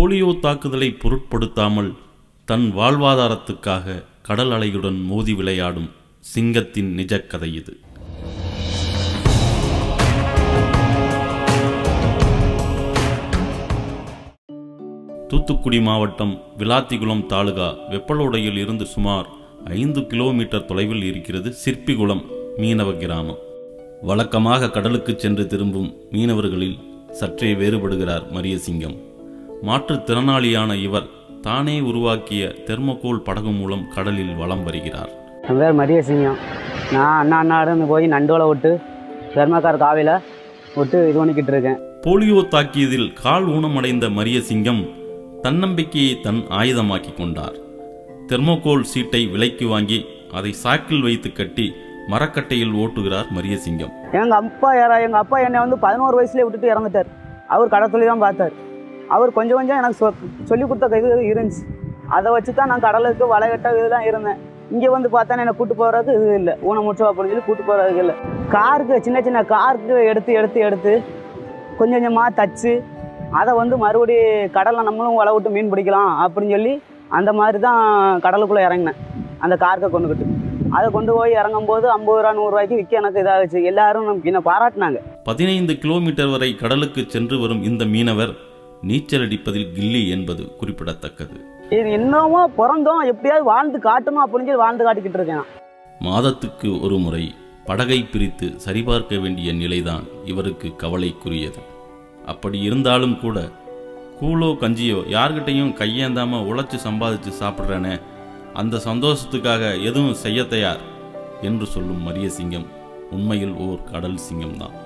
Polio தாக்குதலை பொருட்படுத்தாமல் தன் வாழ்வாதாரத்துக்காக கடல் அலையுடன் மோதி விளையாடும் சிங்கத்தின் நிஜக்கதை இது. தூத்துக்குடி மாவட்டம் விளாத்திகுளம் தாலுகா வெப்பலோடையில் இருந்து சுமார் ஐந்து கிலோமீட்டர் தொலைவில் இருக்கிறது சிற்பிகுளம் மீனவ கிராமம். வழக்கமாக கடலுக்கு சென்று திரும்பும் மீனவர்களில் சற்றே வேறுபடுகிறார் மரியசிங்கம். மாற்றுத்திறனாளியான இவர் தானே உருவாக்கிய தெர்மோகோல் படகு மூலம் கடலில் வலம் வருகிறார். என் பேர் மரியசிங்கம் நான் அண்ணா அண்ணாடு போய் நண்டோலை விட்டு பெருமக்கார் காவியில் விட்டு இது பண்ணிக்கிட்டு இருக்கேன். போலியோ தாக்கியதில் கால் ஊனமடைந்த மரியசிங்கம் தன்னம்பிக்கையை தன் ஆயுதமாக்கிக் கொண்டார். தெர்மோகோல் சீட்டை விலைக்கு வாங்கி அதை சாக்கில் வைத்து கட்டி மரக்கட்டையில் ஓட்டுகிறார் மரியசிங்கம் எங்கள் அப்பா எங்கள் அப்பா என்னை வந்து பதினோரு வயசுலேயே விட்டுட்டு இறந்துட்டார். அவர் கடத்தொழி தான் பார்த்தார். அவர் கொஞ்சம் கொஞ்சம் எனக்கு சொ சொல்லி கொடுத்த இது இருந்துச்சு. அதை வச்சு தான் நான் கடலுக்கு வலைகட்ட இதெல்லாம் இருந்தேன். இங்கே வந்து பார்த்தா என்னை கூட்டு போகிறதுக்கு இது இல்லை. ஊனமுற்று அப்படின்னு சொல்லி கூட்டு போகிறதுக்கு இல்லை. காருக்கு சின்ன சின்ன காருக்கு எடுத்து எடுத்து எடுத்து கொஞ்சம் கொஞ்சமாக தச்சு அதை வந்து மறுபடி கடலில் நம்மளும் வலை விட்டு மீன் பிடிக்கலாம் அப்படின்னு சொல்லி அந்த மாதிரி தான் கடலுக்குள்ளே இறங்கினேன். அந்த கார்க்கை கொண்டுக்கிட்டு அதை கொண்டு போய் இறங்கும்போது ஐம்பது ரூபா நூறுரூவாய்க்கு விற்க எனக்கு இதாகிடுச்சு எல்லாரும் என்ன என்னை பாராட்டினாங்க. பதினைந்து கிலோமீட்டர் வரை கடலுக்கு சென்று வரும் இந்த மீனவர் நீச்சல் அடிப்பதில் கில்லி என்பது குறிப்பிடத்தக்கது. இது என்னமோ பிறந்தோம் எப்படியாவது வாழ்ந்து காட்டணும் அப்படின்னு சொல்லி வாழ்ந்து காட்டிக்கிட்டு இருக்கேன். மாதத்துக்கு ஒரு முறை படகை பிரித்து சரிபார்க்க வேண்டிய நிலைதான் இவருக்கு கவலைக்குரியது. அப்படி இருந்தாலும் கூட கூழோ கஞ்சியோ யார்கிட்டையும் கையேந்தாம உழைச்சு சம்பாதிச்சு சாப்பிட்றேனே அந்த சந்தோஷத்துக்காக எதுவும் செய்ய தயார் என்று சொல்லும் மரிய சிங்கம் உண்மையில் ஓர் கடல் சிங்கம்தான்.